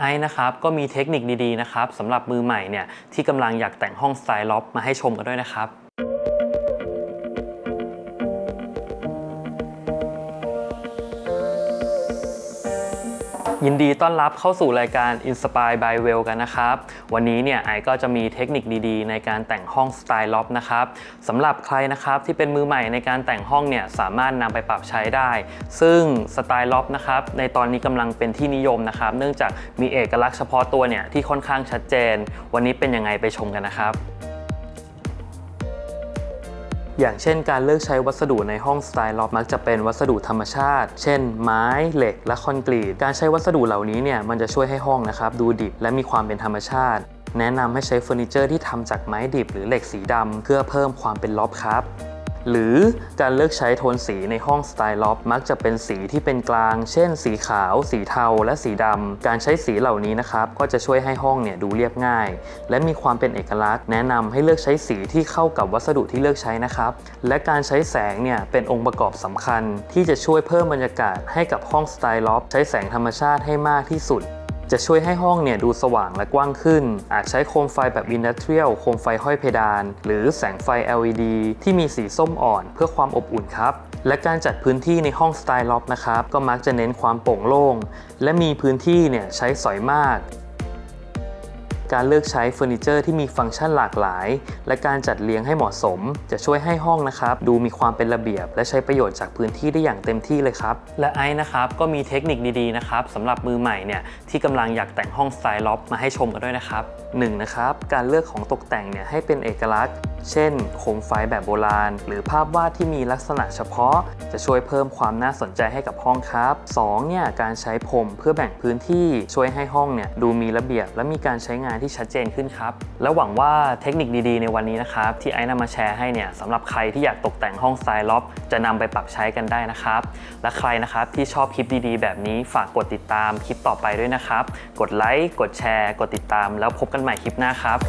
ไอ้นะครับก็มีเทคนิคดีๆนะครับสำหรับมือใหม่เนี่ยที่กำลังอยากแต่งห้องสไตล์ล็อบมาให้ชมกันด้วยนะครับ ยินดีต้อนรับเข้าสู่รายการ Inspire by Well กันนะครับ วันนี้เนี่ยไอก็จะมีเทคนิคดีๆ ในการแต่งห้องสไตล์ล็อบนะครับสำหรับใครนะครับที่เป็นมือใหม่ในการแต่งห้องเนี่ยสามารถนำไปปรับใช้ได้ ซึ่งสไตล์ล็อบนะครับในตอนนี้กำลังเป็นที่นิยมนะครับ เนื่องจากมีเอกลักษณ์เฉพาะตัวเนี่ยที่ค่อนข้างชัดเจน วันนี้เป็นยังไงไปชมกันนะครับ อย่างเช่นการเลือกใช้วัสดุในห้องสไตล์ล็อบมักจะเป็นวัสดุธรรมชาติ เช่น ไม้เหล็ก และคอนกรีต การใช้วัสดุเหล่านี้เนี่ยมันจะช่วยให้ห้องนะครับดูดิบและมีความเป็นธรรมชาติ แนะนำให้ใช้เฟอร์นิเจอร์ที่ทำจากไม้ดิบหรือเหล็กสีดำเพื่อเพิ่มความเป็นล็อบครับ หรือการเลือกใช้โทนสีในห้องสไตล์ล็อบมักจะเป็นสีที่เป็นกลาง เช่น สีขาว สีเทา และสีดำการใช้สีเหล่านี้นะครับก็จะช่วยให้ห้องเนี่ยดูเรียบง่าย และมีความเป็นเอกลักษณ์ แนะนำให้เลือกใช้สีที่เข้ากับวัสดุที่เลือกใช้นะครับ และการใช้แสงเนี่ยเป็นองค์ประกอบสำคัญ ที่จะช่วยเพิ่มบรรยากาศให้กับห้องสไตล์ล็อบใช้แสงธรรมชาติให้มากที่สุด จะช่วยให้ห้องเนี่ยดูสว่างและกว้างขึ้น อาจใช้โคมไฟแบบอินดัสเทรียลโคมไฟห้อยเพดาน หรือแสงไฟ LED ที่มีสีส้มอ่อนเพื่อความอบอุ่นครับ และการจัดพื้นที่ในห้องสไตล์ล็อบนะครับ ก็มักจะเน้นความโปร่งโล่ง และมีพื้นที่เนี่ยใช้สอยมาก การเลือกใช้เฟอร์นิเจอร์ที่มีฟังก์ชันหลากหลาย และการจัดเรียงให้เหมาะสม จะช่วยให้ห้องนะครับ ดูมีความเป็นระเบียบ และใช้ประโยชน์จากพื้นที่ได้อย่างเต็มที่เลยครับ และไอ้นะครับก็มีเทคนิคดีๆนะครับสำหรับมือใหม่เนี่ยที่กำลังอยากแต่งห้องสไตล์ล็อบมาให้ชมกันด้วยนะครับ 1. นะครับการเลือกของตกแต่งเนี่ยให้เป็นเอกลักษณ์ เช่นโคมไฟแบบโบราณ หรือภาพวาดที่มีลักษณะเฉพาะ จะช่วยเพิ่มความน่าสนใจให้กับห้องครับ 2. เนี่ยการใช้พรมเพื่อแบ่งพื้นที่ช่วยให้ห้องเนี่ยดูมีระเบียบ และมีการใช้งานที่ชัดเจนขึ้นครับ และหวังว่าเทคนิคดีๆ ในวันนี้นะครับที่ไอ้นำมาแชร์ให้เนี่ยสำหรับใครที่อยากตกแต่งห้องสไตล์ล็อบจะนำไปปรับใช้กันได้นะครับ และใครนะครับที่ชอบคลิปดีๆ แบบนี้ฝากกดติดตามคลิปต่อไปด้วยนะครับ กดไลค์กดแชร์ กดติดตาม แล้วพบกันใหม่คลิปหน้าครับ